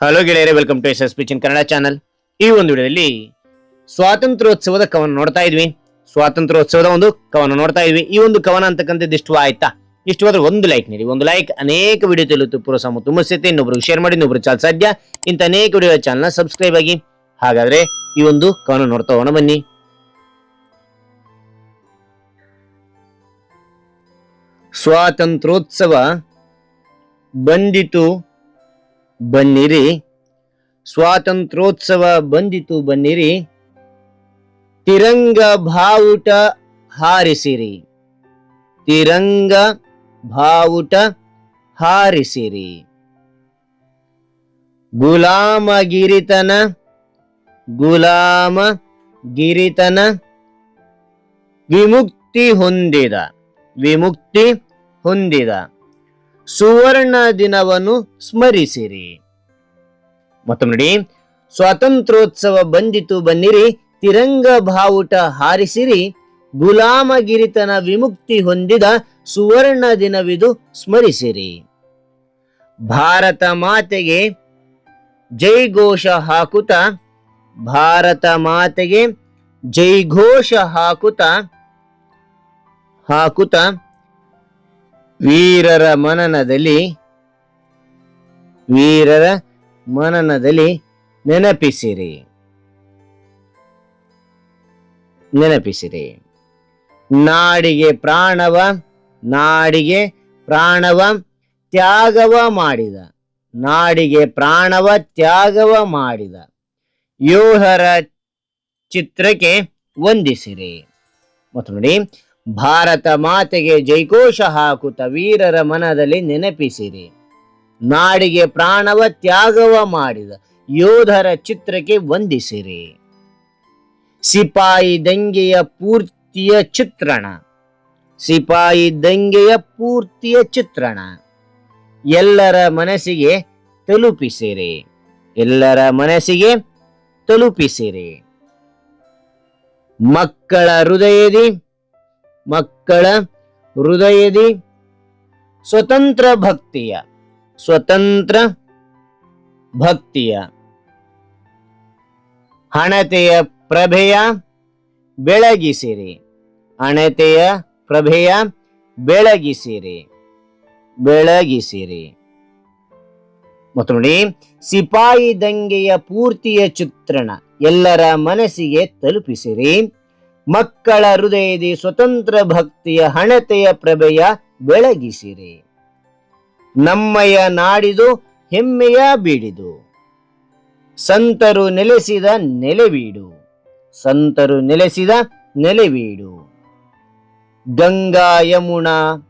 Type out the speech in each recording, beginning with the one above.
Hello ಗೆಳೆಯರೆ welcome to S S kitchen Kannada channel ಈ ಒಂದು ವಿಡಿಯೋದಲ್ಲಿ ಸ್ವಾತಂತ್ರ್ಯೋತ್ಸವದ ಕವನ ನೋಡ್ತಾ ಇದ್ವಿ. ಸ್ವಾತಂತ್ರ್ಯೋತ್ಸವದ ಒಂದು ಕವನ ನೋಡ್ತಾ ಇದ್ವಿ. ಈ ಒಂದು ಕವನ ಅಂತಕ್ಕಂಥದ್ದು ಇಷ್ಟು ಆಯ್ತಾ? ಇಷ್ಟವಾದ್ರೆ ಒಂದು ಲೈಕ್ ನೀಡಿ, ಒಂದು ಲೈಕ್ ಅನೇಕ ವಿಡಿಯೋ ತಿಳಿದು ಪ್ರೋತ್ಸಾಹ ತುಂಬಿಸುತ್ತೆ. ಇನ್ನೊಬ್ರಿಗೆ ಶೇರ್ ಮಾಡಿ ಇನ್ನೊಬ್ರು ಚಾಲ್ ಸಾಧ್ಯ. ಇಂಥ ಅನೇಕ ವಿಡಿಯೋ ಚಾನಲ್ನ ಸಬ್ಸ್ಕ್ರೈಬ್ ಆಗಿ. ಹಾಗಾದ್ರೆ ಈ ಒಂದು ಕವನ ನೋಡ್ತಾ ಹೋಗೋಣ ಬನ್ನಿ. ಸ್ವಾತಂತ್ರ್ಯೋತ್ಸವ ಬಂದಿತು ಬನ್ನಿರಿ. ಸ್ವಾತಂತ್ರ್ಯೋತ್ಸವ ಬಂದಿತು ಬನ್ನಿರಿ. ತಿರಂಗ ಭಾವುಟ ಹಾರಿಸಿರಿ. ತಿರಂಗ ಭಾವುಟ ಹಾರಿಸಿರಿ. ಗುಲಾಮ ಗಿರಿತನ ಗುಲಾಮ ಗಿರಿತನ ವಿಮುಕ್ತಿ ಹೊಂದಿದ ವಿಮುಕ್ತಿ ಹೊಂದಿದ. ಸುವರ್ಣ ದಿನವನ್ನು ಸ್ಮರಿಸಿರಿ. ಮತ್ತೊಮ್ಮೆ ನೋಡಿ, ಸ್ವಾತಂತ್ರ್ಯೋತ್ಸವ ಬಂದಿತು ಬನ್ನಿರಿ, ತಿರಂಗ ಭಾವುಟ ಹಾರಿಸಿರಿ, ಗುಲಾಮಗಿರಿತನ ವಿಮುಕ್ತಿ ಹೊಂದಿದ ಸುವರ್ಣ ದಿನವಿದು ಸ್ಮರಿಸಿರಿ. ಭಾರತ ಮಾತೆಗೆ ಜೈಘೋಷ ಹಾಕುತ್ತ ಭಾರತ ಮಾತೆಗೆ ಜೈಘೋಷ ಹಾಕುತ್ತ ಹಾಕುತ್ತ ವೀರರ ಮನನದಲ್ಲಿ ವೀರರ ಮನನದಲ್ಲಿ ನೆನಪಿಸಿರಿ. ನೆನಪಿಸಿರಿ. ನಾಡಿಗೆ ಪ್ರಾಣವ ನಾಡಿಗೆ ಪ್ರಾಣವ ತ್ಯಾಗವ ಮಾಡಿದ. ನಾಡಿಗೆ ಪ್ರಾಣವ ತ್ಯಾಗವ ಮಾಡಿದ. ಯೋಹರ ಚಿತ್ರಕ್ಕೆ ವಂದಿಸಿರಿ. ಮತ್ತು ನೋಡಿ. ಭಾರತ ಮಾತೆಗೆ ಜೈಕೋಶ ಹಾಕುತ್ತ ವೀರರ ಮನದಲ್ಲಿ ನೆನಪಿಸಿರಿ. ನಾಡಿಗೆ ಪ್ರಾಣವ ತ್ಯಾಗವ ಮಾಡಿದ ಯೋಧರ ಚಿತ್ರಕ್ಕೆ ವಂದಿಸಿರಿ. ಸಿಪಾಯಿ ದಂಗೆಯ ಪೂರ್ತಿಯ ಚಿತ್ರಣ. ಸಿಪಾಯಿ ದಂಗೆಯ ಪೂರ್ತಿಯ ಚಿತ್ರಣ. ಎಲ್ಲರ ಮನಸ್ಸಿಗೆ ತಲುಪಿಸಿರಿ. ಎಲ್ಲರ ಮನಸ್ಸಿಗೆ ತಲುಪಿಸಿರಿ. ಮಕ್ಕಳ ಹೃದಯದಿ ಮಕ್ಕಳ ಹೃದಯದಿ ಸ್ವತಂತ್ರ ಭಕ್ತಿಯ ಸ್ವತಂತ್ರ ಭಕ್ತಿಯ. ಹಣತೆಯ ಪ್ರಭೆಯ ಬೆಳಗಿಸಿರಿ. ಹಣತೆಯ ಪ್ರಭೆಯ ಬೆಳಗಿಸಿರಿ. ಬೆಳಗಿಸಿರಿ. ಮತ್ತು ನೋಡಿ, ಸಿಪಾಯಿ ದಂಗೆಯ ಪೂರ್ತಿಯ ಚಿತ್ರಣ ಎಲ್ಲರ ಮನಸ್ಸಿಗೆ ತಲುಪಿಸಿರಿ. ಮಕ್ಕಳ ಹೃದಯದಿ ಸ್ವತಂತ್ರ ಭಕ್ತಿಯ ಹಣತೆಯ ಪ್ರಭೆಯ ಬೆಳಗಿಸಿರಿ. ನಮ್ಮಯ ನಾಡಿದು ಹೆಮ್ಮೆಯ ಬೀಡಿದು ಸಂತರು ನೆಲೆಸಿದ ನೆಲೆವೀಡು. ಸಂತರು ನೆಲೆಸಿದ ನೆಲೆವೀಡು. ಗಂಗಾ ಯಮುನಾ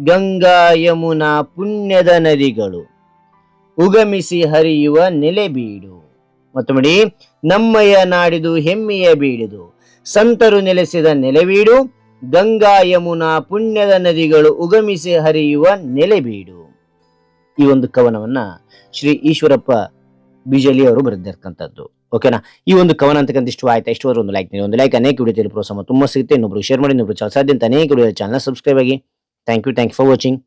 ಗಂಗಾ ಯಮುನಾ ಪುಣ್ಯದ ನದಿಗಳು. ಉಗಮಿಸಿ ಹರಿಯುವ ನೆಲೆಬೀಡು. ಮತ್ತು ನೋಡಿ ನಮ್ಮಯ ನಾಡಿದು ಹೆಮ್ಮೆಯ ಬೀಡಿದು ಸಂತರು ನೆಲೆಸಿದ ನೆಲೆವೀಡು ಗಂಗಾ ಯಮುನಾ ಪುಣ್ಯದ ನದಿಗಳು ಉಗಮಿಸಿ ಹರಿಯುವ ನೆಲೆಬೀಡು. ಈ ಒಂದು ಕವನವನ್ನ ಶ್ರೀ ಈಶ್ವರಪ್ಪ ಬಿಜಲಿ ಅವರು ಬರೆದಿರ್ತಕ್ಕಂಥದ್ದು. ಓಕೆನಾ ಈ ಒಂದು ಕವನ ಅಂತಕ್ಕಂಥ ಇಷ್ಟು ಆಯ್ತಾ? ಒಂದು ಲೈಕ್ ನೀವು ಒಂದು ಲೈಕ್ ಅನೇಕ ವಿಡಿಯೋ ಪ್ರೋತ್ಸಾಹ ತುಂಬ ಸಿಗುತ್ತೆ. ಇನ್ನೊಬ್ರು ಶೇರ್ ಮಾಡಿ ಇನ್ನೊಬ್ರು ಸಾಧ್ಯ ಅಂತ ಅನೇಕ ವಿಡಿಯೋ ಚಾನಲ್ ಸಬ್ಸ್ಕ್ರೈಬ್ ಆಗಿ. Thank you thank you for watching